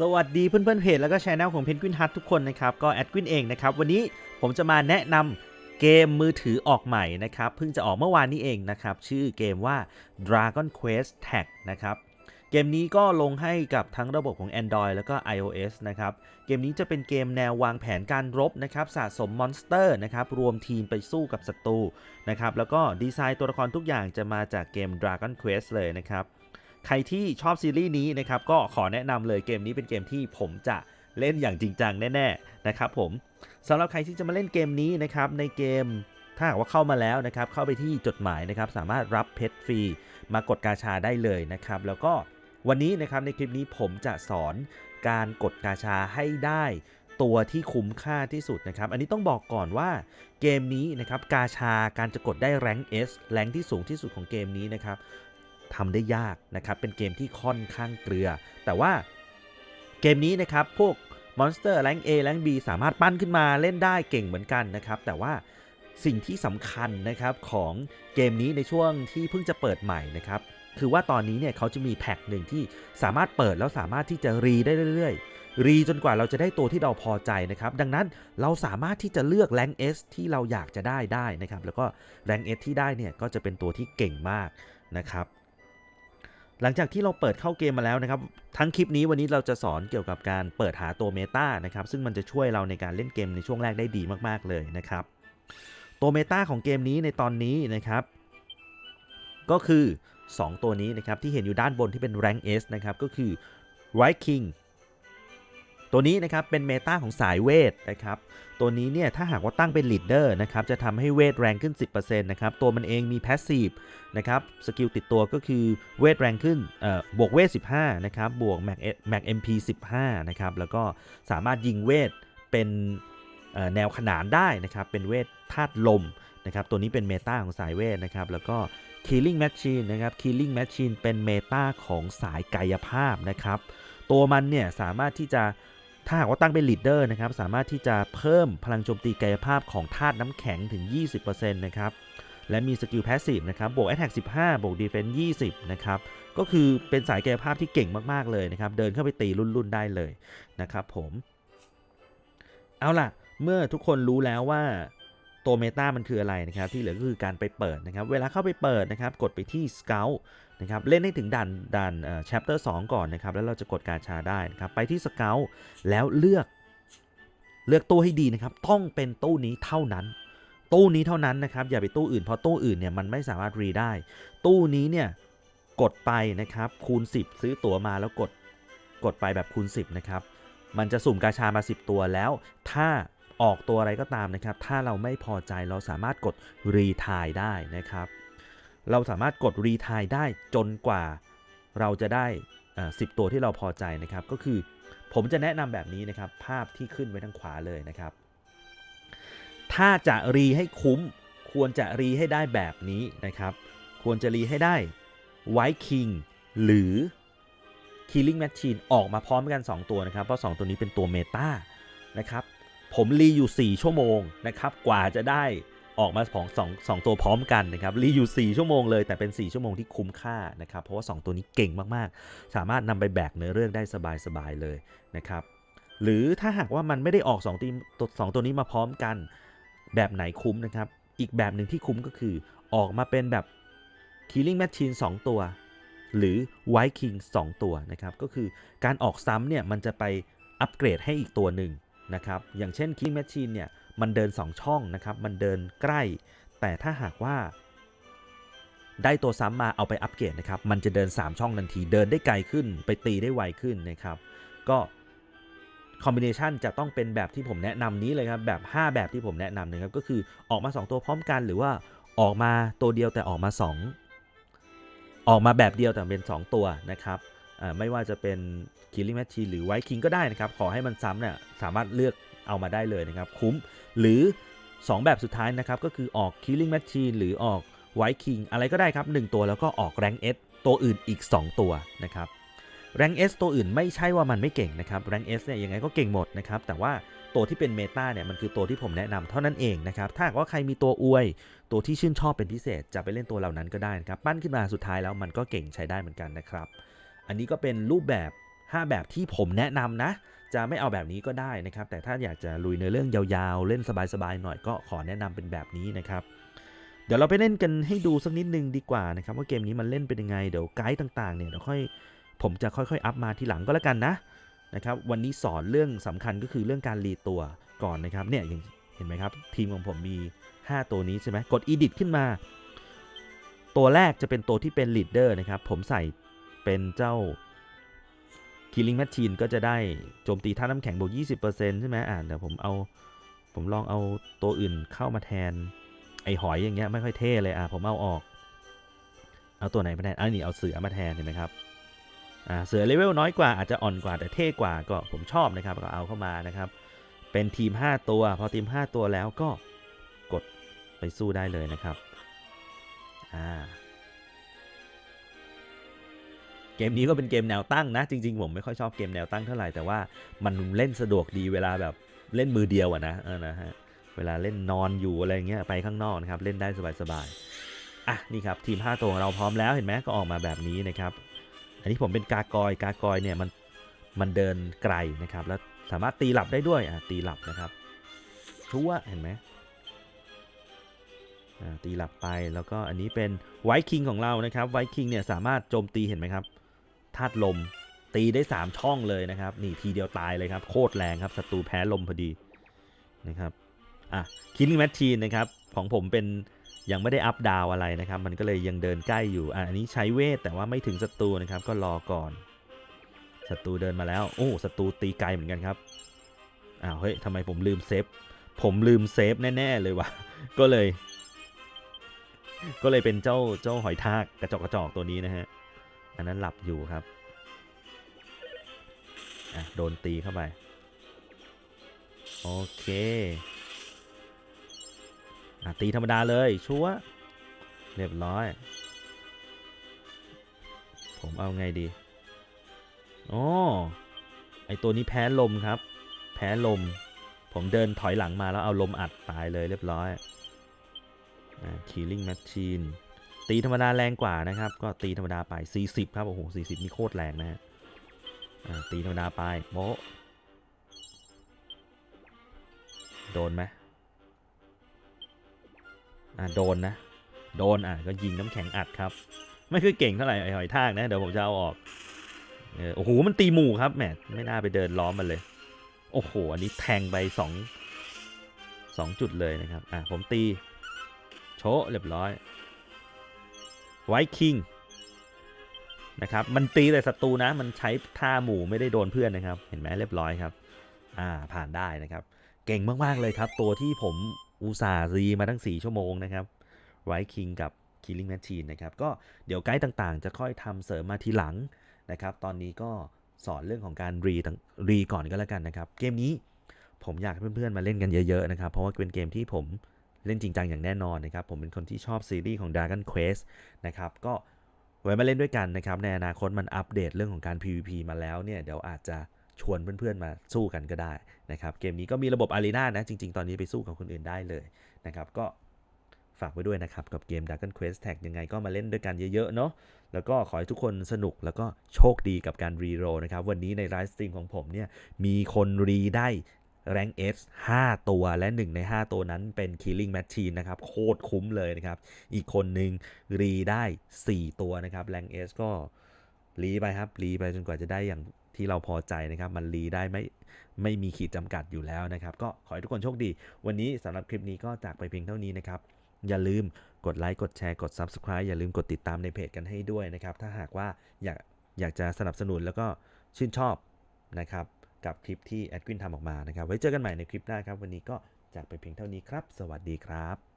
สวัสดีเพื่อนๆเพจแล้วก็ช anel ของเพนกวินฮัททุกคนนะครับ ก็แอดกวินเองนะครับ วันนี้ผมจะมาแนะนำเกมมือถือออกใหม่นะครับ เพิ่งจะออกเมื่อวานนี้เองนะครับ ชื่อเกมว่า Dragon Quest Tag นะครับเกมนี้ก็ลงให้กับทั้งระบบของ Android แล้วก็ iOS นะครับ เกมนี้จะเป็นเกมแนววางแผนการรบนะครับสะสมมอนสเตอร์นะครับรวมทีมไปสู้กับศัตรูนะครับแล้วก็ดีไซน์ตัวละครทุกอย่างจะมาจากเกม Dragon Quest เลยนะครับ ใครที่ชอบซีรีส์นี้นะครับก็ขอแนะนำเลยเกมนี้เป็นเกมที่ผมจะเล่นอย่างจริงจังแน่ๆนะครับผมสำหรับใครที่จะมาเล่นเกมนี้นะครับในเกมถ้าหากว่าเข้ามาแล้วนะครับเข้าไปที่จดหมายนะครับสามารถรับเพชรฟรีมากดกาชาได้เลยนะครับแล้วก็วันนี้นะครับในคลิปนี้ผมจะสอนการกดกาชาให้ได้ตัวที่คุ้มค่าที่สุดนะครับ อันนี้ต้องบอกก่อนว่าเกมนี้นะครับกาชาการจะกดได้แรงค์ S แรงที่สูงที่สุดของเกมนี้นะครับ ทำได้ยากนะครับเป็นเกมที่ค่อนข้างเกลือ แต่ว่าเกมนี้นะครับพวกมอนสเตอร์แรง A แรง B สามารถปั้นขึ้นมาเล่นได้เก่งเหมือนกันนะครับแต่ว่าสิ่งที่สำคัญนะครับของเกมนี้ในช่วงที่เพิ่งจะเปิดใหม่นะครับคือว่าตอนนี้เนี่ยเขาจะมีแพ็กหนึ่งที่สามารถเปิดแล้วสามารถที่จะรีได้เรื่อยๆ รีจนกว่าเราจะได้ตัวที่เราพอใจนะครับ ดังนั้นเราสามารถที่จะเลือกแรง S ที่เราอยากจะได้ได้นะครับ แล้วก็แรง S ที่ได้เนี่ยก็จะเป็นตัวที่เก่งมากนะครับ หลังจากที่เราเปิดเข้าเกมมาแล้วนะครับ ทั้งคลิปนี้วันนี้เราจะสอนเกี่ยวกับการเปิดหาตัวเมตานะครับ ซึ่งมันจะช่วยเราในการเล่นเกมในช่วงแรกได้ดีมากๆเลยนะครับ ตัวเมตาของเกมนี้ในตอนนี้นะครับ ก็คือ 2 ตัวนี้นะครับที่เห็นอยู่ด้านบนที่เป็น Rank S นะครับก็คือ Right King ตัวนี้นะครับเป็นเมตาของสายเวทนะครับตัวนี้เนี่ยถ้าหากว่าตั้งเป็น leader นะครับจะทำให้เวทแรงขึ้น 10%นะครับตัวมันเองมี passive นะครับสกิลติดตัวก็คือเวทแรงขึ้นเอ่อบวกเวท 15นะครับบวก Mac Mac MP 15นะครับแล้วก็สามารถยิงเวทเป็นแนวขนานได้นะครับเป็นเวทธาตุลมนะครับตัวนี้เป็นเมตาของสายเวทนะครับแล้วก็ Killing Machine นะครับ Killing Machine เป็นเมตาของสายกายภาพนะครับตัวมันเนี่ยสามารถที่จะ ถ้าหากว่าตั้งเป็นลีดเดอร์นะครับสามารถที่จะเพิ่มพลังโจมตีกายภาพของธาตุน้ำแข็งถึง 20%นะครับและมีสกิลแพสซีฟนะครับบวก Attack 15 บวกดีเฟนซ์20 นะครับก็คือเป็นสายกายภาพที่เก่งมาก ๆ เลยนะครับ เดินเข้าไปตีรุ่น ๆ ได้เลยนะครับผม เอาล่ะ เมื่อทุกคนรู้แล้วว่า ตัวเมตามันคืออะไรนะครับที่เหลือก็คือการไปเปิดนะครับเวลาเข้าไปเปิดนะครับกดไปที่ Scout นะครับเล่นให้ถึงด่านด่านเอ่อ chapter 2 ก่อนนะครับแล้วเราจะกดการชาได้นะครับไปที่ Scout แล้วเลือกเลือกตู้ให้ดีนะครับต้องเป็นตู้นี้เท่านั้น ตู้นี้เท่านั้นนะครับอย่าไปตู้อื่นเพราะตู้อื่นเนี่ยมันไม่สามารถรีได้ ตู้นี้เนี่ยกดไปนะครับคูณ 10 ซื้อตั๋วมาแล้วกดกดไปแบบคูณ 10นะครับมันจะสุ่มกาชามา 10 ตัวแล้ว ถ้า ออกตัวอะไรก็ตามนะครับ ถ้าเราไม่พอใจเราสามารถกดรีทายได้นะครับ เราสามารถกดรีทายได้จนกว่าเราจะได้ 10 ตัวที่เราพอใจนะครับ ก็คือผมจะแนะนำแบบนี้นะครับ ภาพที่ขึ้นไว้ทางขวาเลยนะครับ ถ้าจะรีให้คุ้ม ควรจะรีให้ได้แบบนี้นะครับ ควรจะรีให้ได้ White King หรือ Killing Machine ออกมาพร้อมกัน 2 ตัวนะครับ เพราะ 2 ตัวนี้เป็นตัวเมตานะครับ ผมรีอยู่ 4 ชั่วโมงนะครับ กว่าจะได้ออกมาของสองสองตัวพร้อมกันนะครับรีอยู่ 4 ชั่วโมงเลยแต่เป็น 4 ชั่วโมงที่คุ้มค่านะครับ เพราะว่า 2 ตัวนี้เก่งมากๆ สามารถนำไปแบกเนื้อเรื่องได้สบายๆเลยนะครับ หรือถ้าหากว่ามันไม่ได้ออก2ทีมตัวสองตัวนี้มาพร้อมกัน แบบไหนคุ้มนะครับ อีกแบบหนึ่งที่คุ้มก็คือออกมาเป็นแบบ Killing Machine 2 ตัว หรือ White King 2 ตัวนะครับก็คือการออกซ้ำเนี่ยมันจะไปอัปเกรดให้อีกตัวหนึ่ง นะครับ อย่างเช่น Killing Machine เนี่ยมันเดิน 2 ช่องนะครับ มันเดินใกล้ แต่ถ้าหากว่าได้ตัวซ้ำมาเอาไปอัปเกรดนะครับ มันจะเดิน 3 ช่องทันที เดินได้ไกลขึ้น ไปตีได้ไวขึ้นนะครับ ก็คอมบิเนชันจะต้องเป็นแบบที่ผมแนะนำนี้เลยครับ แบบ 5 แบบที่ผมแนะนำนะครับ ก็คือออกมา 2 ตัวพร้อมกัน หรือว่าออกมาตัวเดียวแต่ออกมา 2 ออกมาแบบเดียวแต่เป็น 2 ตัวนะครับ ไม่ว่าจะเป็น Killing Machine หรือ White King ก็ได้นะครับ ขอให้มันซ้ำเนี่ยสามารถเลือกเอามาได้เลยนะครับ คุ้มหรือ 2 แบบสุดท้ายนะครับ ก็คือออก Killing Machine หรือออก White King อะไรก็ได้ครับ 1 ตัวแล้วก็ออก Rank S ตัวอื่นอีก 2 ตัวนะครับ Rank S ตัวอื่นไม่ใช่ว่ามันไม่เก่งนะครับ Rank S เนี่ยยังไงก็เก่งหมดนะครับ แต่ว่าตัวที่เป็นเมตาเนี่ยมันคือตัวที่ผมแนะนำเท่านั้นเองนะครับ ถ้าว่าใครมีตัวอวย ตัวที่ชื่นชอบเป็นพิเศษจะไปเล่นตัวเหล่านั้นก็ได้นะครับ ปั้นขึ้นมาสุดท้ายแล้วมันก็เก่งใช้ได้เหมือนกันนะครับ อันนี้ก็เป็นรูปแบบ 5 แบบที่ผมแนะนำนะ จะไม่เอาแบบนี้ก็ได้นะครับ แต่ถ้าอยากจะลุยในเรื่องยาวๆ เล่นสบายๆหน่อยก็ขอแนะนำเป็นแบบนี้นะครับ เดี๋ยวเราไปเล่นกันให้ดูสักนิดนึงดีกว่านะครับว่าเกมนี้มันเล่นเป็นยังไงเดี๋ยวไกด์ต่างๆเนี่ยเดี๋ยวค่อยผมจะค่อยๆ อัพมาทีหลังก็แล้วกันนะนะครับวันนี้สอนเรื่องสำคัญก็คือเรื่องการรีตัวก่อนนะครับเนี่ยเห็นไหมครับทีมของผมมี 5 ตัวนี้ใช่ไหมกด edit ขึ้นมา ตัวแรกจะเป็นตัวที่เป็น leader นะครับผมใส่ เป็นเจ้า Killing Machine ก็จะได้โจมตีท่าน้ำแข็งบวก 20%ใช่ไหมอ่าเดี๋ยวผมเอาผมลองเอาตัวอื่นเข้ามาแทน ไอหอยอย่างเงี้ยไม่ค่อยเท่เลยอะผมเอาออก เอาตัวไหนมาแทนอ่านี่เอาเสือมาแทนเห็นไหมครับอ่าเสือเลเวลน้อยกว่าอาจจะอ่อนกว่าแต่เท่กว่าก็ผมชอบนะครับก็เอาเข้ามานะครับ เป็นทีม 5 ตัว พอทีม 5 ตัวแล้วก็กดไปสู้ได้เลยนะครับอ่า เกมนี้ก็เป็นเกมแนวตั้งนะ จริง ๆ ผมไม่ค่อยชอบเกมแนวตั้งเท่าไหร่แต่ว่ามันเล่นสะดวกดีเวลาแบบเล่นมือเดียวอะนะเออนะฮะเวลาเล่นนอนอยู่อะไรเงี้ยไปข้างนอกนะครับเล่นได้สบายๆอะนี่ครับทีม5ตัวของเราพร้อมแล้วเห็นไหมก็ออกมาแบบนี้นะครับ อันนี้ผมเป็นกากอยกากอยเนี่ยมันมันเดินไกลนะครับ แล้วสามารถตีหลับได้ด้วยอะตีหลับนะครับชัวเห็นไหมอ่าตีหลับไปแล้วก็อันนี้เป็นไวคิงของเรานะครับไวคิงเนี่ยสามารถโจมตีเห็นไหมครับ ธาตุลม ตีได้ 3 ช่องเลยนะครับ นี่ทีเดียวตายเลยครับ โคตรแรงครับศัตรูแพ้ลมพอดีนะครับอะคิลลิ่งแมชชีนนะครับของผมเป็นยังไม่ได้อัพดาวอะไรนะครับ มันก็เลยยังเดินใกล้อยู่อะอันนี้ใช้เวทแต่ว่าไม่ถึงศัตรูนะครับ ก็รอก่อนศัตรูเดินมาแล้ว โอ้ศัตรูตีไกลเหมือนกันครับอ้าวเฮ้ยทำไมผมลืมเซฟผมลืมเซฟแน่ๆเลยวะก็เลย ก็เลยเป็นเจ้าเจ้าหอยทากกระจอกกระจอกตัวนี้นะฮะ อันนั้นหลับอยู่ครับอะโดนตีเข้าไป โอเคอะตีธรรมดาเลยชัวเรียบร้อย ผมเอาไงดีอ๋อไอตัวนี้แพ้ลมครับ แพ้ลม ผมเดินถอยหลังมาแล้วเอาลมอัดตายเลยเรียบร้อยอ่า killing machine ตีธรรมดาแรงกว่านะครับ ก็ตีธรรมดาไป 40 ครับโอ้โห40 นี่โคตรแรงนะฮะตีธรรมดาไปโมโดนไหมอ่าโดนนะ โดนอะก็ยิงน้ำแข็งอัดครับ ไม่คือเก่งเท่าไหร่ไอหอยทากนะ เดี๋ยวผมจะเอาออกเออโอ้โหมันตีหมู่ครับแหมไม่น่าไปเดินล้อมมันเลย โอ้โหอันนี้แทงไปสองสองจุดเลยนะครับอะผมตี โชะเรียบร้อย ไวคิงนะครับมันตีแต่ศัตรูนะ มันใช้ท่าหมู่ไม่ได้โดนเพื่อนนะครับ เห็นไหมเรียบร้อยครับ อ่าผ่านได้นะครับ เก่งมากๆเลยครับ ตัวที่ผมอุตส่าห์รีมาทั้ง 4 ชั่วโมงนะครับไวคิงกับ Killing Machine นะครับ ก็เดี๋ยวไกด์ต่างๆ จะค่อยทำเสริมมาทีหลังนะครับ ตอนนี้ก็สอนเรื่องของการรีต่างรีก่อนก็แล้วกันนะครับ เกมนี้ผมอยากให้เพื่อนๆมาเล่นกันเยอะๆนะครับ เพราะว่าเป็นเกมที่ผม เล่นจริงจังอย่างแน่นอนนะครับ ผมเป็นคนที่ชอบซีรีส์ของ Dragon Quest นะครับ ก็ไว้มาเล่นด้วยกันนะครับ ในอนาคตมันอัปเดตเรื่องของการ PVP มาแล้วเนี่ย เดี๋ยวอาจจะชวนเพื่อนๆมาสู้กันก็ได้นะครับ เกมนี้ก็มีระบบอารีนานะ จริง ๆ ตอนนี้ไปสู้กับคนอื่นได้เลยนะครับ ก็ฝากไว้ด้วยนะครับ กับเกม Dragon Quest Tag ยังไงก็มาเล่นด้วยกันเยอะๆเนาะ แล้วก็ขอให้ทุกคนสนุกแล้วก็โชคดีกับการรีโรนะครับ วันนี้ในไลฟ์สตรีมของผมเนี่ยมีคนรีได้ แรง S 5ตัวและ 1 ใน 5 ตัวนั้นเป็น Killing Machine นะครับ โคตรคุ้มเลยนะครับ อีกคนหนึ่งรีได้ 4 ตัวนะครับแรง S ก็รีไปครับรีไปจนกว่าจะได้อย่างที่เราพอใจนะครับ มันรีได้ไม่ไม่มีขีดจำกัดอยู่แล้วนะครับ ก็ขอให้ทุกคนโชคดี วันนี้สำหรับคลิปนี้ก็จากไปเพียงเท่านี้นะครับ อย่าลืมกดไลค์กดแชร์กด Subscribe อย่าลืมกดติดตามในเพจกันให้ด้วยนะครับ ถ้าหากว่าอยากอยากจะสนับสนุนแล้วก็ชื่นชอบนะครับ กับคลิปที่แอดกวินทำออกมานะครับ ไว้เจอกันใหม่ในคลิปหน้าครับ วันนี้ก็จากไปเพียงเท่านี้ครับ สวัสดีครับ